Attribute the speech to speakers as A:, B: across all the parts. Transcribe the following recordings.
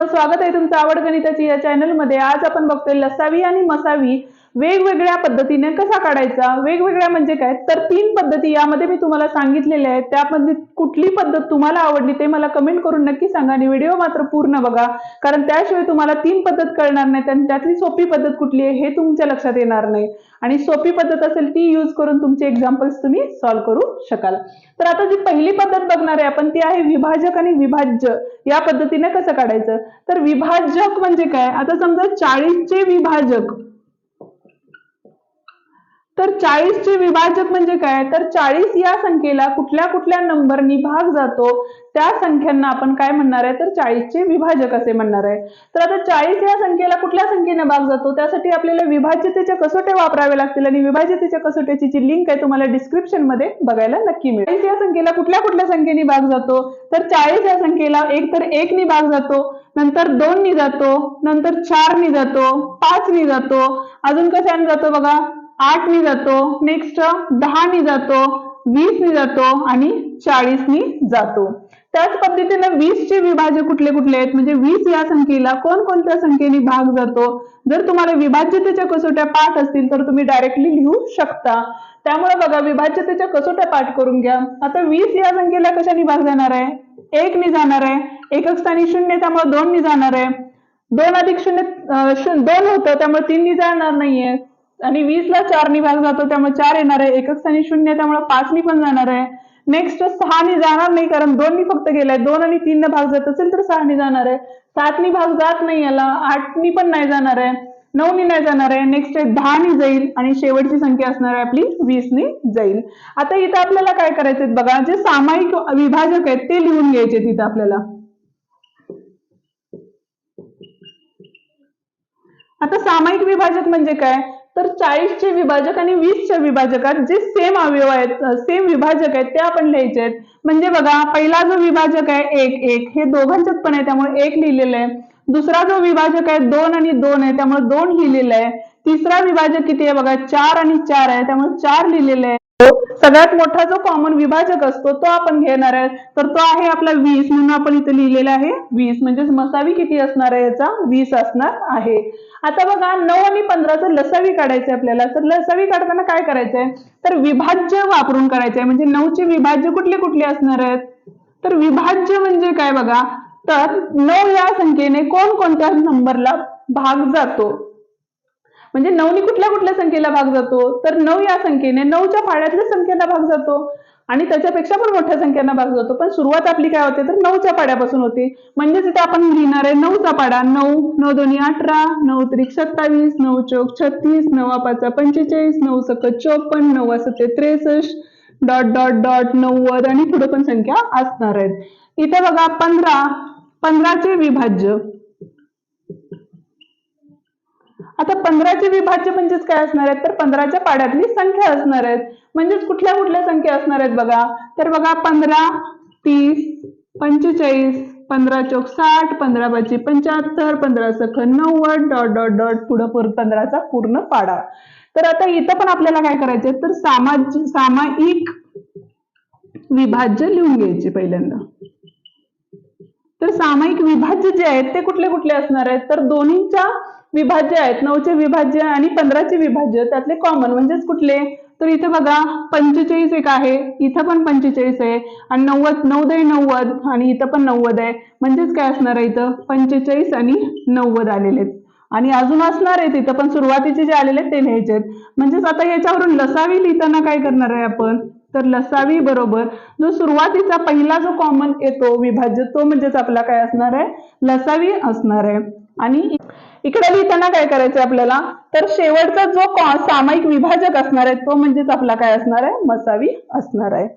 A: स्वागत आहे तुमचं आवड गणिताची या चॅनलमध्ये आज आपण बघतोय लसावी आणि मसावी. वेगवेगळ्या पद्धतीने कसा काढायचा वेगवेगळ्या म्हणजे काय? तर तीन पद्धती यामध्ये मी तुम्हाला सांगितलेल्या आहेत. त्यामध्ये कुठली पद्धत तुम्हाला आवडली ते मला कमेंट करून नक्की सांगा आणि व्हिडिओ मात्र पूर्ण बघा. कारण त्याशिवाय तुम्हाला तीन पद्धत कळणार नाही आणि त्यातली सोपी पद्धत कुठली आहे हे तुमच्या लक्षात येणार नाही. आणि सोपी पद्धत असेल ती यूज करून तुमचे एक्झाम्पल्स तुम्ही सॉल्व्ह करू शकाल. तर आता जी पहिली पद्धत बघणार आहे आपण ती आहे विभाजक आणि विभाज्य. या पद्धतीने कसं काढायचं? तर विभाजक म्हणजे काय? आता समजा चाळीसचे विभाजक तर चाळीसचे विभाजक म्हणजे काय? तर चाळीस या संख्येला कुठल्या कुठल्या नंबरनी भाग जातो? त्या संख्यांना आपण काय म्हणणार आहे? तर चाळीसचे विभाजक असे म्हणणार आहे. तर आता चाळीस या संख्येला कुठल्या संख्येने भाग जातो? त्यासाठी आपल्याला विभाज्यतेच्या कसोट्या वापरावे लागतील आणि विभाज्यतेच्या कसोट्याची जी लिंक आहे तुम्हाला डिस्क्रिप्शनमध्ये बघायला नक्की मिळेल. चाळीस या संख्येला कुठल्या कुठल्या संख्येने भाग जातो? तर चाळीस या संख्येला एक तर एक भाग जातो नंतर दोन नी जातो नंतर चार नी जातो पाच नी जातो. अजून कशाने जातो बघा? आठ नी जातो नेक्स्ट दहा नी जातो वीस नी जातो आणि चाळीस नी जातो. त्याच पद्धतीने वीसचे विभाज्य कुठले कुठले आहेत? म्हणजे वीस या संख्येला कोणकोणत्या संख्येने भाग जातो? जर तुम्हाला विभाज्यतेच्या कसोट्या पाठ असतील तर तुम्ही डायरेक्टली लिहू शकता. त्यामुळे बघा विभाज्यतेच्या कसोट्या पाठ करून घ्या. आता वीस या संख्येला कशाने भाग जाणार आहे? एक नी जाणार आहे. एकक स्थानी शून्य त्यामुळे दोन नी जाणार आहे. दोन अधिक शून्य शून्य दोन होतं त्यामुळे तीन नी जाणार नाहीये. आणि वीस ला चार भाग जातो त्यामुळे चार येणार आहे. एकच स्थानी शून्य त्यामुळे पाच नी पण जाणार आहे. नेक्स्ट सहा नी जाणार नाही कारण दोननी फक्त गेलाय. दोन आणि तीन भाग जात असेल तर सहा नी जाणार आहे. सात नी भाग जात नाही याला आठ नी पण नाही जाणार आहे. नऊ नी नाही जाणार आहे. नेक्स्ट दहा नी जाईल आणि शेवटची संख्या असणार आहे आपली वीसनी जाईल. आता इथं आपल्याला काय करायचे बघा जे सामायिक विभाजक आहेत ते लिहून घ्यायचे तिथं आपल्याला. आता सामायिक विभाजक म्हणजे काय? तर चाळीसचे विभाजक आणि वीसच्या विभाजकात जे सेम अवयव आहेत सेम विभाजक आहेत ते आपण लिहायचे आहेत. म्हणजे बघा पहिला जो विभाजक आहे एक एक हे दोघांच्यात पण आहे त्यामुळे एक लिहिलेलं आहे. दुसरा जो विभाजक आहे दोन आणि दोन आहे त्यामुळे दोन लिहिलेलं आहे. तिसरा विभाजक किती आहे बघा चार आणि चार आहे त्यामुळे चार लिहिलेलं आहे. सगळ्यात मोठा जो कॉमन विभाजक असतो तो आपण घेणार आहे. तर तो आहे आपला वीस म्हणून आपण इथे लिहिलेला आहे. वीस म्हणजेच मसावी किती असणार आहे याचा? वीस असणार आहे. आता बघा नऊ आणि पंधराचं लसावी काढायचं आपल्याला. तर लसावी काढताना काय करायचंय? तर विभाज्य वापरून करायचंय. म्हणजे नऊचे विभाज्य कुठले कुठले असणार आहेत? तर विभाज्य म्हणजे काय बघा? तर नऊ या संख्येने कोणकोणत्या नंबरला भाग जातो? म्हणजे नऊनी कुठल्या कुठल्या संख्येला भाग जातो? तर नऊ या संख्येने नऊच्या पाड्यातल्या संख्येला भाग जातो. आणि त्याच्यापेक्षा पण मोठ्या संख्येना भाग जातो. पण सुरुवात आपली काय होते? तर नऊच्या पाड्यापासून होते. म्हणजे तिथे आपण लिहिणार आहे नऊचा पाडा नऊ नऊ दोन्ही अठरा नऊ त्रिक सत्तावीस नऊ चौक छत्तीस नवा पाचा पंचेचाळीस नऊ सक चौपन्न नऊ सत्ते त्रेसष्ट डॉट डॉट डॉट नव्वद आणि पुढे पण संख्या असणार आहेत. इथे बघा पंधरा. पंधराचे विभाज्य. आता पंधराचे विभाज्य म्हणजेच काय असणार आहेत? तर पंधराच्या पाड्यातली संख्या असणार आहेत. म्हणजेच कुठल्या कुठल्या संख्या असणार आहेत बघा? तर बघा पंधरा तीस पंचेचाळीस पंधरा चौक साठ पंधरा पाचशे पंच्याहत्तर पंधरा सख नव्वद डॉट डॉट डॉट पुढं पंधराचा पूर्ण पाडा. तर आता इथं पण आपल्याला काय करायचंय? तर सामाज सामायिक विभाज्य लिहून घ्यायचे पहिल्यांदा. तर सामायिक विभाज्य जे आहेत ते कुठले कुठले असणार आहेत? तर दोन्हीच्या विभाज्य आहेत. नऊचे विभाज्य आणि पंधराचे विभाज्य त्यातले कॉमन म्हणजेच कुठले? तर इथे बघा पंचेचाळीस एक आहे. इथं पण पंचेचाळीस आहे. आणि नव्वद नव्वद आहे नव्वद आणि इथं पण नव्वद आहे. म्हणजेच काय असणार आहे इथं? पंचेचाळीस आणि नव्वद आलेले आहेत. आणि अजून असणार आहेत इथं पण सुरुवातीचे जे आलेले आहेत ते लिहायचे आहेत. म्हणजेच आता याच्यावरून लसावी लिहिताना काय करणार आहे आपण? तर लसावी बरोबर. जो सुरुवातीचा पहिला जो कॉमन येतो विभाज्य तो म्हणजेच आपला काय असणार आहे? लसावी असणार आहे. आणि इकडे लिहिताना काय करायचं आपल्याला? तर शेवटचा जो सामायिक विभाजक असणार आहे तो म्हणजेच आपला काय असणार आहे? मसावी असणार आहे.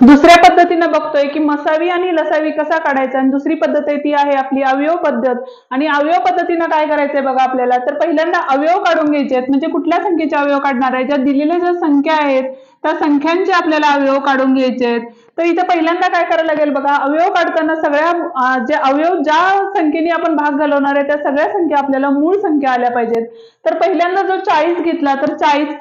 A: दुसऱ्या पद्धतीनं बघतोय की मसावी आणि लसावी कसा काढायचा? आणि दुसरी पद्धत आहे ती आहे आपली अवयव पद्धत. आणि अवयव पद्धतीनं काय करायचंय बघा आपल्याला? तर पहिल्यांदा अवयव काढून घ्यायचे आहेत. म्हणजे कुठल्या संख्येचे अवयव काढणार आहे? ज्या दिलेल्या ज्या संख्या आहेत त्या संख्यांचे आपल्याला अवयव काढून घ्यायचे आहेत. तर इथे पहिल्यांदा काय करायला लागेल बघा? अवयव काढताना सगळ्या जे अवयव ज्या संख्येने आपण भाग घालवणार आहे त्या सगळ्या संख्या आपल्याला मूळ संख्या आल्या पाहिजेत. तर पहिल्यांदा जो चाळीस घेतला तर चाळीस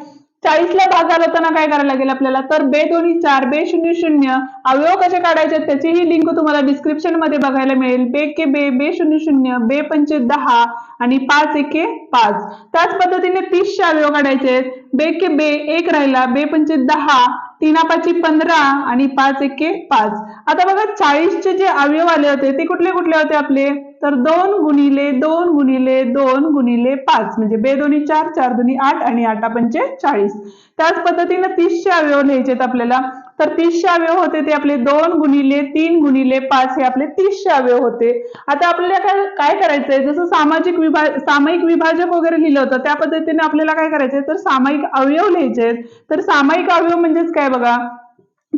A: चाळीसला भाग घालवताना काय करायला लागेल आपल्याला? तर बे दोन्ही चार बे शून्य शून्य अवयव कसे काढायचे त्याचीही लिंक तुम्हाला डिस्क्रिप्शनमध्ये बघायला मिळेल. बे के बे बे शून्य शून्य बे पंचे दहा आणि पाच एके पाच. त्याच पद्धतीने तीसचे अवयव काढायचे आहेत. बे के बे एक राहिला बे पंचे दहा तीना पाची पंधरा आणि पाच एके पाच. आता बघा चाळीसचे जे अवयव आले होते ते कुठले कुठले होते आपले? तर दोन गुणिले दोन गुणिले दोन गुणिले पाच. म्हणजे बे दोन्ही चार चार दोन्ही आठ आणि आठ पंचे चाळीस. त्याच पद्धतीने तीसचे अवयव लिहायचे आहेत आपल्याला. तर तीसशे अवयव होते ते आपले दोन गुणिले तीन गुणिले पाच हे आपले तीसशे अवयव होते. आता आपल्याला काय काय करायचंय? जसं सामाजिक विभा सामायिक विभाजक वगैरे लिहिलं होतं त्या पद्धतीने आपल्याला काय करायचंय? तर सामायिक अवयव लिहायचे तर सामायिक अवयव म्हणजेच काय बघा?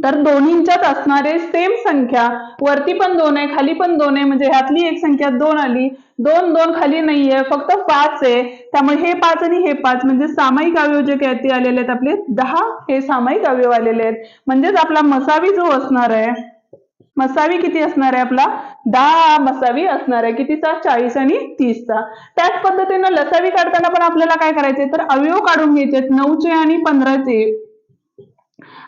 A: तर दोन्हींच्यात असणारे सेम संख्या वरती पण दोन आहे खाली पण दोन आहे म्हणजे ह्यातली एक संख्या दोन आली. दोन दोन खाली नाहीये फक्त पाच आहे. त्यामुळे हे पाच आणि हे पाच म्हणजे सामायिक अवयव जे काय ते आलेले आहेत आपले दहा हे सामायिक अवयव आलेले आहेत. म्हणजेच आपला मसावी जो असणार आहे मसावी किती असणार आहे आपला? दहा मसावी असणार आहे कितीचा? चाळीस आणि तीसचा. त्याच पद्धतीनं लसावी काढताना पण आपल्याला काय करायचंय? तर अवयव काढून घ्यायचे आहेत नऊचे आणि पंधराचे.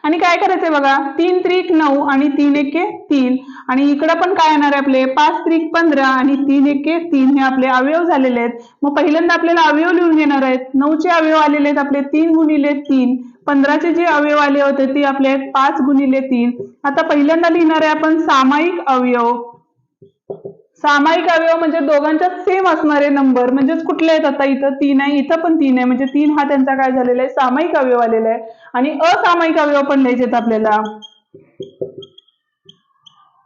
A: आणि काय करायचंय बघा? तीन त्रिक नऊ आणि तीन एके तीन. आणि इकडं पण काय येणार आहे आपले? पाच त्रिक पंधरा आणि तीन एके तीन हे आपले अवयव झालेले आहेत. मग पहिल्यांदा आपल्याला अवयव लिहून घेणार आहेत. नऊचे अवयव आलेले आहेत आपले तीन गुणिले तीन. पंधराचे जे अवयव आले होते ते आपले आहेत पाच गुणिले तीन. आता पहिल्यांदा लिहिणार आहे आपण सामायिक अवयव. सामायिक अवयव म्हणजे दोघांच्या सेम असणारे नंबर म्हणजेच कुठले आहेत आता इथं? तीन आहे इथं पण तीन आहे. म्हणजे तीन हा त्यांचा काय झालेला आहे? सामायिक अवयव आलेला आहे. आणि असामायिक अवयव पण लिहायचेत आपल्याला.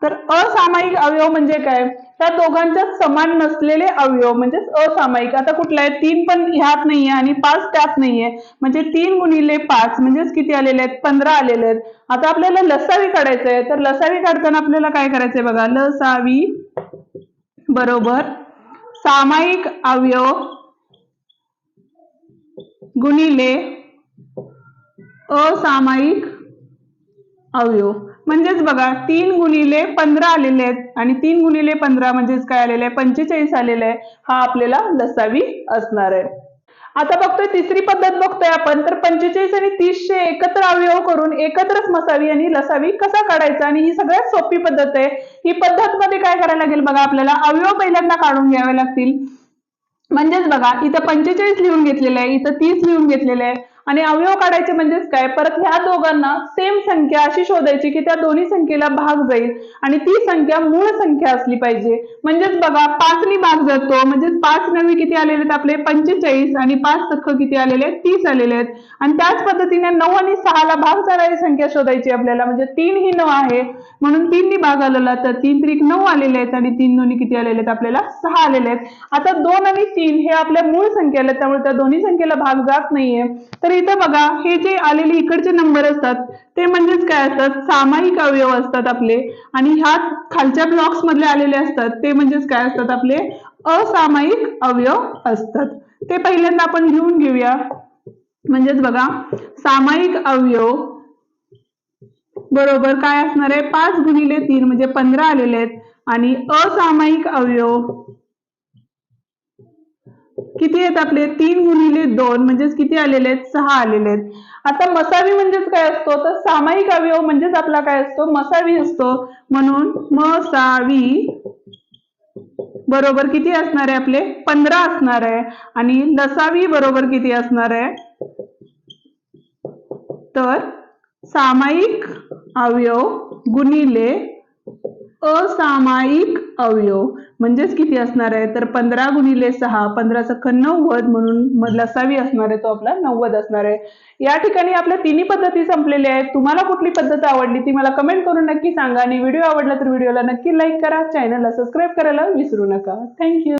A: तर असामायिक अवयव म्हणजे काय? त्या दोघांच्या समान नसलेले अवयव म्हणजेच असामायिक. आता कुठला आहे तीन पण ह्यात नाहीये आणि पाच त्यात नाहीये. म्हणजे तीन गुणिले पाच म्हणजेच किती आलेले आहेत? पंधरा आलेले आहेत. आता आपल्याला लसावी काढायचं आहे तर लसावी काढताना आपल्याला काय करायचंय बघा? लसावी बरोबर. सामायिक अवयव गुणिले असामायिक अवयव. म्हणजेच बघा तीन गुणिले पंधरा आलेले आहेत आणि तीन गुणिले पंधरा म्हणजेच काय आलेलं आहे? पंचेचाळीस आलेलं आहे. हा आपल्याला लसावी असणार आहे. आता बघतोय तिसरी पद्धत बघतोय आपण. तर पंचेचाळीस आणि तीसशे एकत्र अवयव करून एकत्रच मसावी आणि लसावी कसा काढायचा? आणि ही सगळ्यात सोपी पद्धत आहे. ही पद्धत मध्ये काय करायला लागेल बघा आपल्याला अवयव पहिल्यांदा काढून घ्यावे लागतील. म्हणजेच बघा इथं पंचेचाळीस लिहून घेतलेलं आहे इथं तीस लिहून घेतलेलं आहे. आणि अवयव काढायचे म्हणजेच काय? परत ह्या दोघांना सेम संख्या अशी शोधायची की त्या दोन्ही संख्येला भाग जाईल आणि ती संख्या मूळ संख्या असली पाहिजे. म्हणजेच बघा पाचनी भाग जातो. म्हणजेच पाच नवी किती आलेले आहेत आपले? पंचेचाळीस आणि पाच सख किती आलेले आहेत? तीस आलेले आहेत. आणि त्याच पद्धतीने नऊ आणि सहाला भाग जाणारी संख्या शोधायची आपल्याला. म्हणजे तीन ही नऊ आहे. म्हणून तीननी भाग आलेला तर तीन त्रिक नऊ आलेले आहेत आणि तीन दोन्ही किती आलेले आहेत? आपल्याला सहा आलेले आहेत. आता दोन आणि तीन हे आपल्या मूळ संख्या आल्या त्यामुळे त्या दोन्ही संख्येला भाग जात नाहीये. तर इथं बघा हे जे आलेले इकडचे नंबर असतात ते म्हणजेच काय असतात? सामायिक अवयव असतात आपले. आणि ह्या खालच्या ब्लॉक्स मधले आलेले असतात ते म्हणजेच काय असतात आपले? असामायिक अवयव असतात. ते पहिल्यांदा आपण लिहून घेऊया. म्हणजेच बघा सामायिक अवयव बरोबर काय असणार आहे? पाच गुणिले तीन म्हणजे पंधरा आलेले आहेत. आणि असामायिक अवयव किती आहेत आपले? तीन गुणिले दोन म्हणजेच किती आलेले आहेत? सहा आलेले आहेत. आता मसावी म्हणजेच काय असतो? तर सामायिक अवयव म्हणजेच आपला काय असतो? मसावी असतो. म्हणून मसावी बरोबर किती असणार आहे आपले? पंधरा असणार आहे. आणि लसावी बरोबर किती असणार आहे? तर सामायिक अवयव गुणिले असामायिक अवयव. म्हणजेच किती असणार आहे? तर पंधरा गुणिले सहा पंधरा सख नव्वद म्हणून लसावी असणार आहे तो आपला नव्वद असणार आहे. या ठिकाणी आपल्या तिन्ही पद्धती संपलेल्या आहेत. तुम्हाला कुठली पद्धत आवडली ती मला कमेंट करून नक्की सांगा. आणि व्हिडिओ आवडला तर व्हिडिओला नक्की लाईक करा. चॅनलला सबस्क्राईब करायला विसरू नका. थँक्यू